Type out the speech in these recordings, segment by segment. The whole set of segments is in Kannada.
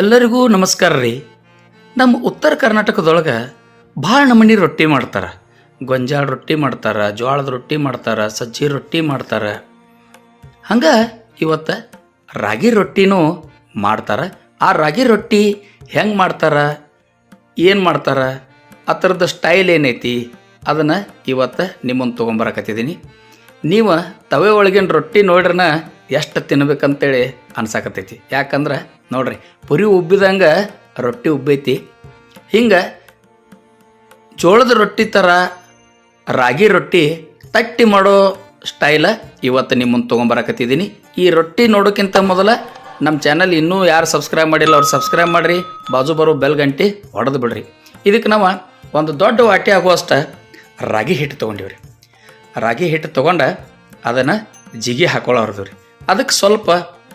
ಎಲ್ಲರಿಗೂ ನಮಸ್ಕಾರ ರೀ. ನಮ್ಮ ಉತ್ತರ ಕರ್ನಾಟಕದೊಳಗೆ ಭಾಳ ನಮೂನಿ ರೊಟ್ಟಿ ಮಾಡ್ತಾರೆ. ಗೊಂಜಾಳ ರೊಟ್ಟಿ ಮಾಡ್ತಾರೆ ಜೋಳದ ರೊಟ್ಟಿ ಮಾಡ್ತಾರೆ, ಸಜ್ಜಿ ರೊಟ್ಟಿ ಮಾಡ್ತಾರೆ. ಹಂಗೆ ಇವತ್ತು ರಾಗಿ ರೊಟ್ಟಿನೂ ಮಾಡ್ತಾರೆ. ಆ ರಾಗಿ ರೊಟ್ಟಿ ಹೆಂಗೆ ಮಾಡ್ತಾರೆ, ಏನು ಮಾಡ್ತಾರೆ, ಆ ಥರದ ಸ್ಟೈಲ್ ಏನೈತಿ, ಅದನ್ನು ಇವತ್ತು ನಿಮ್ಮನ್ನು ತೊಗೊಂಬರಕತ್ತಿದ್ದೀನಿ ನೀವು ತವೆ ಒಳಗಿನ ರೊಟ್ಟಿ ನೋಡ್ರನ ಎಷ್ಟು ತಿನ್ಬೇಕಂತೇಳಿ ಅನ್ಸಾಕತ್ತೈತಿ. ಯಾಕಂದ್ರೆ ನೋಡ್ರಿ, ಪುರಿ ಉಬ್ಬಿದಂಗೆ ರೊಟ್ಟಿ ಉಬ್ಬೈತಿ. ಹಿಂಗೆ ಜೋಳದ ರೊಟ್ಟಿ ಥರ ರಾಗಿ ರೊಟ್ಟಿ ತಟ್ಟಿ ಮಾಡೋ ಸ್ಟೈಲ ಇವತ್ತು ನಿಮ್ಮನ್ನು ತೊಗೊಂಬರಕತ್ತಿದ್ದೀನಿ ಈ ರೊಟ್ಟಿ ನೋಡೋಕ್ಕಿಂತ ಮೊದಲ ನಮ್ಮ ಚಾನಲ್ ಇನ್ನೂ ಯಾರು ಸಬ್ಸ್ಕ್ರೈಬ್ ಮಾಡಿಲ್ಲ ಅವ್ರು ಸಬ್ಸ್ಕ್ರೈಬ್ ಮಾಡಿರಿ. ಬಾಜು ಬರೋ ಬೆಲ್ ಗಂಟೆ ಹೊಡೆದು ಬಿಡ್ರಿ. ಇದಕ್ಕೆ ನಾವು ಒಂದು ದೊಡ್ಡ ವಾಟಿ ಆಗುವಷ್ಟು ರಾಗಿ ಹಿಟ್ಟು ತೊಗೊಂಡಿವ್ರಿ. ರಾಗಿ ಹಿಟ್ಟು ತೊಗೊಂಡು ಅದನ್ನು ಜಿಗಿ ಹಾಕೊಳ್ಳೋರ್ದು ರೀ ಅದಕ್ಕೆ ಸ್ವಲ್ಪ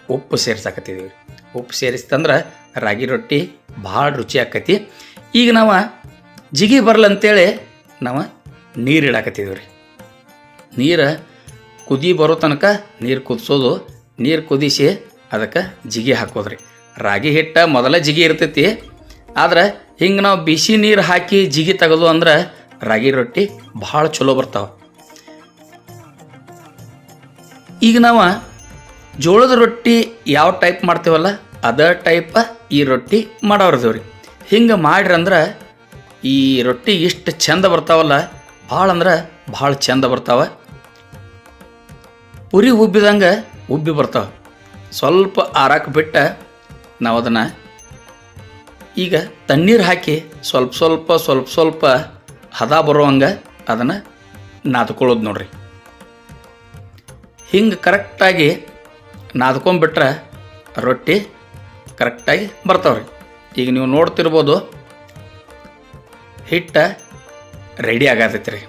ಉಪ್ಪು ಸೇರ್ಸಾಕತ್ತಿದ್ದೀವಿ ಉಪ್ಪು ಸೇರಿಸ್ತಂದ್ರೆ ರಾಗಿ ರೊಟ್ಟಿ ಭಾಳ ರುಚಿ ಆಕತಿ ಈಗ ನಾವು ಜಿಗಿ ಬರಲಂತೇಳಿ ನಾವು ನೀರು ಇಡಾಕತ್ತಿದ್ದೀವಿ ರೀ. ನೀರು ಕುದಿ ಬರೋ ತನಕ ನೀರು ಕುದಿಸೋದು. ನೀರು ಕುದಿಸಿ ಅದಕ್ಕೆ ಜಿಗಿ ಹಾಕೋದ್ರಿ. ರಾಗಿ ಹಿಟ್ಟ ಮೊದಲ ಜಿಗಿ ಇರ್ತೈತಿ. ಆದ್ರೆ ಹಿಂಗೆ ನಾವು ಬಿಸಿ ನೀರು ಹಾಕಿ ಜಿಗಿ ತೆಗೆದು ಅಂದ್ರೆ ರಾಗಿ ರೊಟ್ಟಿ ಭಾಳ ಚಲೋ ಬರ್ತಾವೆ. ಈಗ ನಾವು ಜೋಳದ ರೊಟ್ಟಿ ಯಾವ ಟೈಪ್ ಮಾಡ್ತೇವಲ್ಲ, ಅದ ಟೈಪ ಈ ರೊಟ್ಟಿ ಮಾಡೋರ್ದೇವ್ ರೀ ಹಿಂಗೆ ಮಾಡ್ರಂದ್ರೆ ಈ ರೊಟ್ಟಿ ಇಷ್ಟು ಚಂದ ಬರ್ತಾವಲ್ಲ, ಭಾಳ ಅಂದ್ರೆ ಭಾಳ ಚಂದ ಬರ್ತಾವ. ಉರಿ ಉಬ್ಬಿದಂಗೆ ಉಬ್ಬಿ ಬರ್ತಾವ. ಸ್ವಲ್ಪ ಆರಾಕ ಬಿಟ್ಟ ನಾವು ಅದನ್ನು ಈಗ ತಣ್ಣೀರು ಹಾಕಿ ಸ್ವಲ್ಪ ಸ್ವಲ್ಪ ಸ್ವಲ್ಪ ಸ್ವಲ್ಪ ಹದ ಬರುವಂಗೆ ಅದನ್ನು ನಾದ್ಕೊಳ್ಳೋದು ನೋಡ್ರಿ. ಹಿಂಗೆ ಕರೆಕ್ಟಾಗಿ ನಾದ್ಕೊಂಡ್ಬಿಟ್ರೆ ರೊಟ್ಟಿ ಕರೆಕ್ಟಾಗಿ ಬರ್ತಾವ್ರಿ. ಈಗ ನೀವು ನೋಡ್ತಿರ್ಬೋದು ಹಿಟ್ಟ ರೆಡಿ ಆಗತೈತಿ ರೀ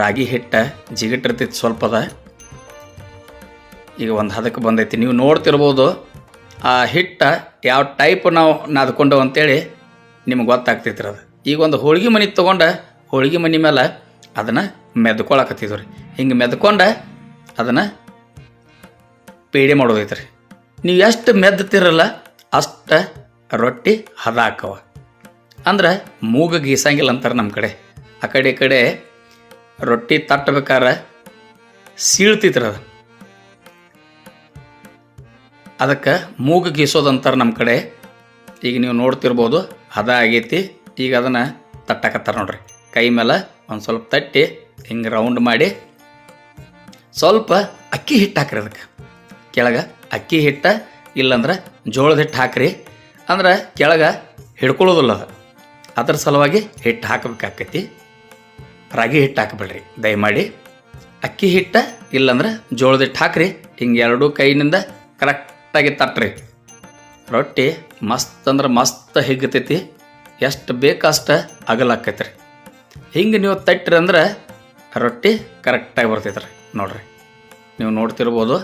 ರಾಗಿ ಹಿಟ್ಟ ಜಿಗಿಟ್ಟಿರ್ತೈತಿ ಸ್ವಲ್ಪ ಅದ ಈಗ ಒಂದು ಹದಕ್ಕೆ ಬಂದೈತಿ. ನೀವು ನೋಡ್ತಿರ್ಬೋದು ಆ ಹಿಟ್ಟ ಯಾವ ಟೈಪ್ ನಾವು ನಾದ್ಕೊಂಡವು ಅಂತೇಳಿ ನಿಮ್ಗೆ ಗೊತ್ತಾಗ್ತೈತಿ ಅದು. ಈಗ ಒಂದು ಹೋಳ್ಗೆ ಮನೆ ತೊಗೊಂಡು ಹೋಳ್ಗೆ ಮನೆ ಮೇಲೆ ಅದನ್ನು ಮೆದ್ಕೊಳಕತ್ತಿದ್ವು ರೀ ಹಿಂಗೆ ಮೆದ್ಕೊಂಡು ಅದನ್ನು ಪೇಡೆ ಮಾಡೋದೈತ್ರಿ. ನೀವು ಎಷ್ಟು ಮೆದ್ದತಿರಲ್ಲ ಅಷ್ಟು ರೊಟ್ಟಿ ಹದ ಅಂದ್ರೆ ಮೂಗ ಗೀಸಂಗಿಲ್ಲ ಅಂತಾರೆ ನಮ್ಮ ಕಡೆ. ಆ ಕಡೆ ಕಡೆ ರೊಟ್ಟಿ ತಟ್ಟಬೇಕಾರೆ ಸೀಳ್ತಿತ್ರ ಅದು. ಅದಕ್ಕೆ ಮೂಗ ಗೀಸೋದು ಅಂತಾರೆ ನಮ್ಮ ಕಡೆ. ಈಗ ನೀವು ನೋಡ್ತಿರ್ಬೋದು ಹದ ಆಗೈತಿ. ಈಗ ಅದನ್ನು ತಟ್ಟಾಕತ್ತಾರ ನೋಡ್ರಿ. ಕೈ ಮೇಲೆ ಒಂದು ಸ್ವಲ್ಪ ತಟ್ಟಿ ಹಿಂಗೆ ರೌಂಡ್ ಮಾಡಿ ಸ್ವಲ್ಪ ಅಕ್ಕಿ ಹಿಟ್ಟು ಹಾಕ್ರಿ ಅದಕ್ಕೆ. ಕೆಳಗೆ ಅಕ್ಕಿ ಹಿಟ್ಟ, ಇಲ್ಲಂದ್ರೆ ಜೋಳದ ಹಿಟ್ಟು ಹಾಕ್ರಿ. ಅಂದ್ರೆ ಕೆಳಗೆ ಹಿಡ್ಕೊಳ್ಳೋದಿಲ್ಲ ಅದು. ಅದ್ರ ಸಲುವಾಗಿ ಹಿಟ್ಟು ಹಾಕಬೇಕಾಕೈತಿ. ರಾಗಿ ಹಿಟ್ಟು ಹಾಕಬೇಡ್ರಿ, ದಯಮಾಡಿ. ಅಕ್ಕಿ ಹಿಟ್ಟ, ಇಲ್ಲಂದ್ರೆ ಜೋಳದ ಹಿಟ್ಟು ಹಾಕ್ರಿ. ಹಿಂಗೆ ಎರಡೂ ಕೈನಿಂದ ಕರೆಕ್ಟಾಗಿ ತಟ್ಟ್ರಿ ರೊಟ್ಟಿ ಮಸ್ತ್ ಅಂದ್ರೆ ಮಸ್ತ್ ಹಿಗ್ಗತೈತಿ. ಎಷ್ಟು ಬೇಕಷ್ಟು ಅಗಲಾಕೈತಿ ರೀ ಹಿಂಗೆ ನೀವು ತಟ್ಟ್ರಿ ಅಂದ್ರೆ ರೊಟ್ಟಿ ಕರೆಕ್ಟಾಗಿ ಬರ್ತೈತೆ ರೀ ನೋಡ್ರಿ. ನೀವು ನೋಡ್ತಿರ್ಬೋದು.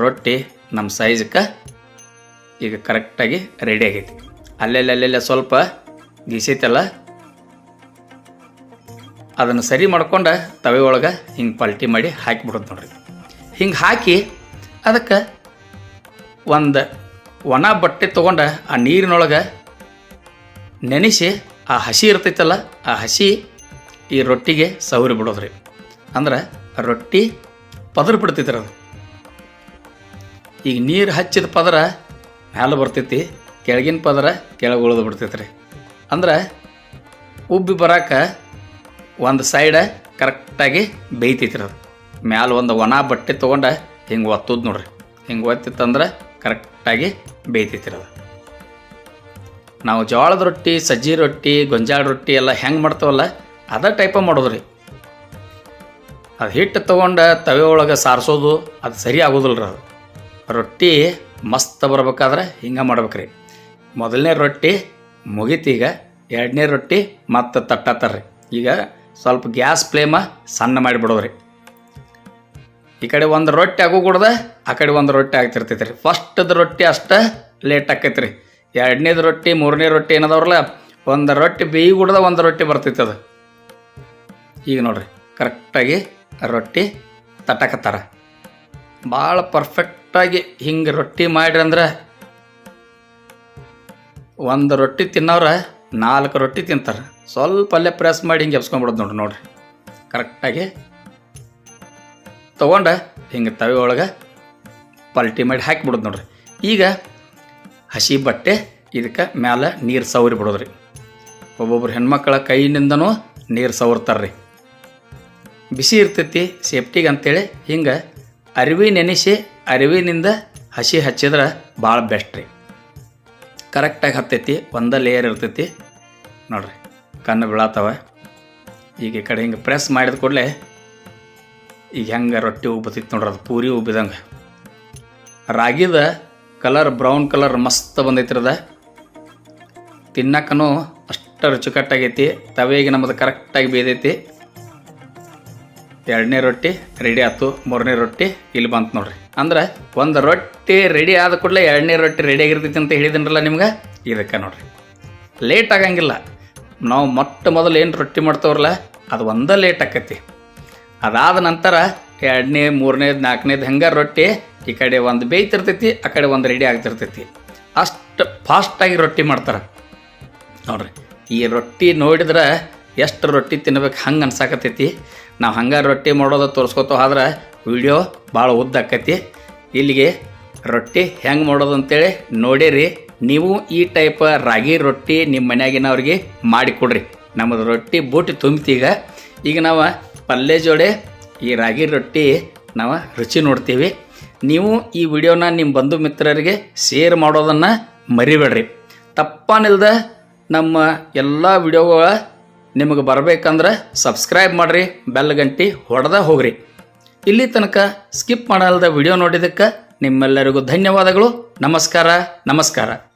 ರೊಟ್ಟಿ ನಮ್ಮ ಸೈಜ್ಗೆ ಈಗ ಕರೆಕ್ಟಾಗಿ ರೆಡಿ ಆಗೈತಿ. ಅಲ್ಲೆಲ್ಲ ಅಲ್ಲೆಲ್ಲ ಸ್ವಲ್ಪ ಗೀಸೈತಲ್ಲ ಅದನ್ನು ಸರಿ ಮಾಡ್ಕೊಂಡು ತವೆ ಒಳಗೆ ಹಿಂಗೆ ಪಲ್ಟಿ ಮಾಡಿ ಹಾಕಿಬಿಡೋದು ನೋಡ್ರಿ. ಹಿಂಗೆ ಹಾಕಿ ಅದಕ್ಕೆ ಒಂದು ಒಣ ಬಟ್ಟೆ ತೊಗೊಂಡು ಆ ನೀರಿನೊಳಗೆ ನೆನೆಸಿ ಆ ಹಸಿ ಇರ್ತೈತಲ್ಲ, ಆ ಹಸಿ ಈ ರೊಟ್ಟಿಗೆ ಸವರಿ ಬಿಡೋದ್ರಿ. ಅಂದ್ರೆ ರೊಟ್ಟಿ ಪದರು ಬಿಡ್ತೈತ್ರಿ ಅದು. ಈಗ ನೀರು ಹಚ್ಚಿದ ಪದರ ಮ್ಯಾಲೆ ಬರ್ತೈತಿ, ಕೆಳಗಿನ ಪದರ ಕೆಳಗೆ ಉಳಿದು ಬಿಡ್ತೈತ್ರಿ. ಅಂದ್ರೆ ಉಬ್ಬಿ ಬರಾಕ ಒಂದು ಸೈಡ ಕರೆಕ್ಟಾಗಿ ಬೇಯ್ತೈತ್ರಿ ಅದು. ಮ್ಯಾಲೆ ಒಂದು ಒಣ ಬಟ್ಟೆ ತೊಗೊಂಡು ಹಿಂಗೆ ಒತ್ತದ್ ನೋಡ್ರಿ. ಹಿಂಗೆ ಒತ್ತಿತ್ತಂದ್ರೆ ಕರೆಕ್ಟಾಗಿ ಬೇಯ್ತೈತ್ರಿ ಅದು. ನಾವು ಜೋಳದ ರೊಟ್ಟಿ, ಸಜ್ಜಿ ರೊಟ್ಟಿ, ಗೊಂಜಾಳ ರೊಟ್ಟಿ ಎಲ್ಲ ಹೆಂಗೆ ಮಾಡ್ತೇವಲ್ಲ, ಅದೇ ಟೈಪ ಮಾಡೋದು ರೀ ಅದು ಹಿಟ್ಟು ತೊಗೊಂಡು ತವೆ ಒಳಗೆ ಸಾರಿಸೋದು, ಅದು ಸರಿ ಆಗೋದಿಲ್ಲ ರೀ ಅದು. ರೊಟ್ಟಿ ಮಸ್ತ್ ಬರ್ಬೇಕಾದ್ರೆ ಹಿಂಗೆ ಮಾಡ್ಬೇಕ್ರಿ. ಮೊದಲನೇ ರೊಟ್ಟಿ ಮುಗೀತೀಗ ಎರಡನೇ ರೊಟ್ಟಿ ಮತ್ತೆ ತಟ್ಟತ್ತಾರ್ರಿ. ಈಗ ಸ್ವಲ್ಪ ಗ್ಯಾಸ್ ಫ್ಲೇಮ ಸಣ್ಣ ಮಾಡಿಬಿಡೋದ್ರಿ ಈ ಕಡೆ ಒಂದು ರೊಟ್ಟಿ ಆಗು ಕೂಡ್ದ ಆ ಕಡೆ ಒಂದು ರೊಟ್ಟಿ ಆಗ್ತಿರ್ತೈತೆ ರೀ ಫಸ್ಟದ ರೊಟ್ಟಿ ಅಷ್ಟೇ ಲೇಟ್ ಆಕೈತೆ ರೀ ಎರಡನೇದು ರೊಟ್ಟಿ, ಮೂರನೇ ರೊಟ್ಟಿ ಏನದವ್ರಲ್ಲ, ಒಂದು ರೊಟ್ಟಿ ಬೇಯಿ ಗುಡ್ದ ಒಂದು ರೊಟ್ಟಿ ಬರ್ತೈತೆ ಅದು. ಈಗ ನೋಡ್ರಿ ಕರೆಕ್ಟಾಗಿ ರೊಟ್ಟಿ ತಟ್ಟಕತ್ತಾರ. ಭಾಳ ಪರ್ಫೆಕ್ಟಾಗಿ ಹಿಂಗೆ ರೊಟ್ಟಿ ಮಾಡ್ರಿ ಅಂದ್ರೆ ಒಂದು ರೊಟ್ಟಿ ತಿನ್ನೋರ ನಾಲ್ಕು ರೊಟ್ಟಿ ತಿಂತಾರೆ. ಸ್ವಲ್ಪ ಅಲ್ಲೇ ಪ್ರೆಸ್ ಮಾಡಿ ಹಿಂಗೆ ಎಬ್ಸ್ಕೊಂಬಿಡೋದು ನೋಡ್ರಿ ನೋಡ್ರಿ. ಕರೆಕ್ಟಾಗಿ ತೊಗೊಂಡ ಹಿಂಗೆ ತವೆ ಒಳಗೆ ಪಲ್ಟಿ ಮಾಡಿ ಹಾಕಿಬಿಡೋದು ನೋಡ್ರಿ. ಈಗ ಹಸಿ ಬಟ್ಟೆ, ಇದಕ್ಕೆ ಮ್ಯಾಲೆ ನೀರು ಸವರಿ ಬಿಡೋದ್ರಿ. ಒಬ್ಬೊಬ್ರು ಹೆಣ್ಮಕ್ಳ ಕೈಯಿಂದನೂ ನೀರು ಸವರ್ತಾರ್ರಿ. ಬಿಸಿ ಇರ್ತೈತಿ ಸೇಫ್ಟಿಗೆ ಅಂತೇಳಿ ಹಿಂಗೆ ಅರಿವಿ ನೆನೆಸಿ ಅರಿವಿನಿಂದ ಹಸಿ ಹಚ್ಚಿದ್ರೆ ಭಾಳ ಬೆಸ್ಟ್ ರೀ. ಕರೆಕ್ಟಾಗಿ ಹತ್ತೈತಿ, ಒಂದ ಲೇಯರ್ ಇರ್ತೈತಿ. ನೋಡ್ರಿ, ಕಣ್ಣು ಬೀಳತ್ತವ ಈಗ ಈ ಕಡೆ ಹಿಂಗೆ ಪ್ರೆಸ್ ಮಾಡಿದ ಕೂಡಲೇ ಈಗ ಹೆಂಗೆ ರೊಟ್ಟಿ ಉಬ್ಬತೈತಿ ನೋಡ್ರಿ, ಅದು ಪೂರಿ ಉಬ್ಬಿದಂಗೆ. ರಾಗಿದ ಕಲರ್ ಬ್ರೌನ್ ಕಲರ್ ಮಸ್ತ್ ಬಂದೈತ್ರಿ ಅದ. ತಿನ್ನಕ್ಕೂ ಅಷ್ಟು ರುಚಿಕಟ್ಟಾಗೈತಿ ತವೆಗೆ ನಮ್ಮದು ಕರೆಕ್ಟಾಗಿ ಬೇದೈತಿ ಎರಡನೇ ರೊಟ್ಟಿ ರೆಡಿ ಆಯ್ತು. ಮೂರನೇ ರೊಟ್ಟಿ ಇಲ್ಲಿ ಬಂತು ನೋಡ್ರಿ. ಅಂದ್ರೆ ಒಂದು ರೊಟ್ಟಿ ರೆಡಿ ಆದ ಕೂಡಲೇ ಎರಡನೇ ರೊಟ್ಟಿ ರೆಡಿ ಆಗಿರ್ತೈತಿ ಅಂತ ಹೇಳಿದ್ರಲ್ಲ ನಿಮ್ಗೆ? ಇದಕ್ಕೆ ನೋಡ್ರಿ. ಲೇಟ್ ಆಗಂಗಿಲ್ಲ. ನಾವು ಮೊಟ್ಟ ಮೊದಲು ಏನು ರೊಟ್ಟಿ ಮಾಡ್ತೇವ್ರಲ್ಲ, ಅದು ಒಂದೇ ಲೇಟ್ ಆಕತಿ. ಅದಾದ ನಂತರ ಎರಡನೇ ಮೂರನೇದು ನಾಲ್ಕನೇದು ಹಂಗೆ ರೊಟ್ಟಿ, ಈ ಕಡೆ ಒಂದು ಬೇಯ್ತಿರ್ತೈತಿ, ಆ ಕಡೆ ಒಂದು ರೆಡಿ ಆಗ್ತಿರ್ತೈತಿ. ಅಷ್ಟು ಫಾಸ್ಟಾಗಿ ರೊಟ್ಟಿ ಮಾಡ್ತಾರೆ. ನೋಡ್ರಿ, ಈ ರೊಟ್ಟಿ ನೋಡಿದ್ರೆ ಎಷ್ಟು ರೊಟ್ಟಿ ತಿನ್ಬೇಕು ಹಂಗೆ ಅನ್ಸಾಕತ್ತೈತಿ? ನಾವು ಹಂಗೆ ರೊಟ್ಟಿ ಮಾಡೋದು ತೋರಿಸ್ಕೊತ ಆದ್ರೆ ವಿಡಿಯೋ ಭಾಳ ಉದ್ದ ಆಕೈತಿ. ಇಲ್ಲಿಗೆ ರೊಟ್ಟಿ ಹೆಂಗೆ ಮಾಡೋದು ಅಂತೇಳಿ ನೋಡಿರಿ. ನೀವು ಈ ಟೈಪ್ ರಾಗಿ ರೊಟ್ಟಿ ನಿಮ್ಮ ಮನೆಯಾಗಿನವ್ರಿಗೆ ಮಾಡಿಕೊಡ್ರಿ ನಮ್ಮದು ರೊಟ್ಟಿ ಬೂಟಿ ತುಂಬ್ತೀಗ ಈಗ. ನಾವು ಪಲ್ಯ ಜೋಡೆ ಈ ರಾಗಿ ರೊಟ್ಟಿ ನಾವು ರುಚಿ ನೋಡ್ತೀವಿ. ನೀವು ಈ ವಿಡಿಯೋನ ನಿಮ್ಮ ಬಂಧು ಮಿತ್ರರಿಗೆ ಶೇರ್ ಮಾಡೋದನ್ನು ಮರಿಬೇಡ್ರಿ. ತಪ್ಪನಿಲ್ದ ನಮ್ಮ ಎಲ್ಲ ವಿಡಿಯೋಗಳ ನಿಮಗೆ ಬರಬೇಕಂದ್ರೆ ಸಬ್ಸ್ಕ್ರೈಬ್ ಮಾಡಿರಿ, ಬೆಲ್ ಗಂಟಿ ಹೊಡೆದ ಹೋಗ್ರಿ. ಇಲ್ಲಿ ತನಕ ಸ್ಕಿಪ್ ಮಾಡಲ್ದ ವಿಡಿಯೋ ನೋಡಿದ್ದಕ್ಕೆ ನಿಮ್ಮೆಲ್ಲರಿಗೂ ಧನ್ಯವಾದಗಳು. ನಮಸ್ಕಾರ ನಮಸ್ಕಾರ.